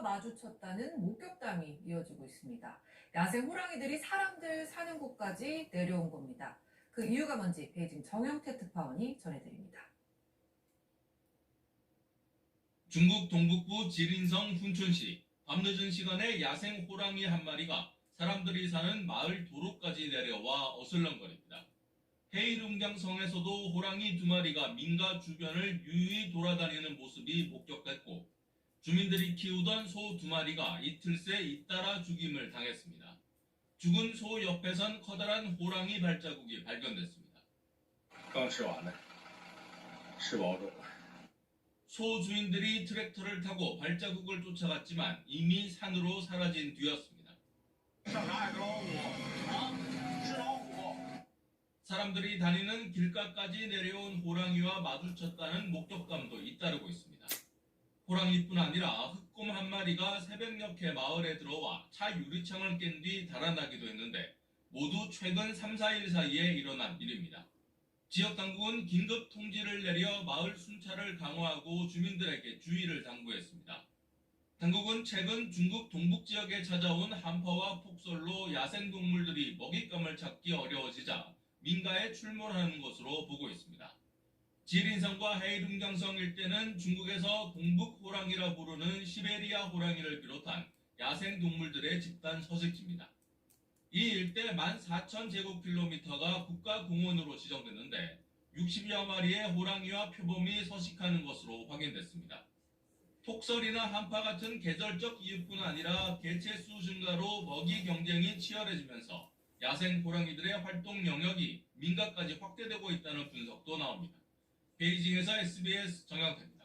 마주쳤다는 목격담이 이어지고 있습니다. 야생 호랑이들이 사람들 사는 곳까지 내려온 겁니다. 그 이유가 뭔지 베이징 정영태 특파원이 전해드립니다. 중국 동북부 지린성 훈춘시 밤늦은 시간에 야생 호랑이 한 마리가 사람들이 사는 마을 도로까지 내려와 어슬렁거립니다. 헤이룽강성에서도 호랑이 두 마리가 민가 주변을 유유히 돌아다니는 모습이 목격됐고 주민들이 키우던 소 두 마리가 이틀 새 잇따라 죽임을 당했습니다. 죽은 소 옆에선 커다란 호랑이 발자국이 발견됐습니다. 소 주인들이 트랙터를 타고 발자국을 쫓아갔지만 이미 산으로 사라진 뒤였습니다. 사람들이 다니는 길가까지 내려온 호랑이와 마주쳤다는 목격감도 잇따르고 있습니다. 호랑이뿐 아니라 흑곰 한 마리가 새벽녘에 마을에 들어와 차 유리창을 깬 뒤 달아나기도 했는데 모두 최근 3, 4일 사이에 일어난 일입니다. 지역 당국은 긴급 통지를 내려 마을 순찰을 강화하고 주민들에게 주의를 당부했습니다. 당국은 최근 중국 동북 지역에 찾아온 한파와 폭설로 야생동물들이 먹잇감을 찾기 어려워지자 민가에 출몰하는 것으로 보고 있습니다. 지린성과 헤이룽장성 일대는 중국에서 동북 호랑이라 부르는 시베리아 호랑이를 비롯한 야생 동물들의 집단 서식지입니다. 이 일대 14,000제곱킬로미터가 국가공원으로 지정됐는데 60여 마리의 호랑이와 표범이 서식하는 것으로 확인됐습니다. 폭설이나 한파 같은 계절적 이유뿐 아니라 개체수 증가로 먹이 경쟁이 치열해지면서 야생 호랑이들의 활동 영역이 민가까지 확대되고 있다는 분석도 나옵니다. 베이징에서 SBS 정영태입니다.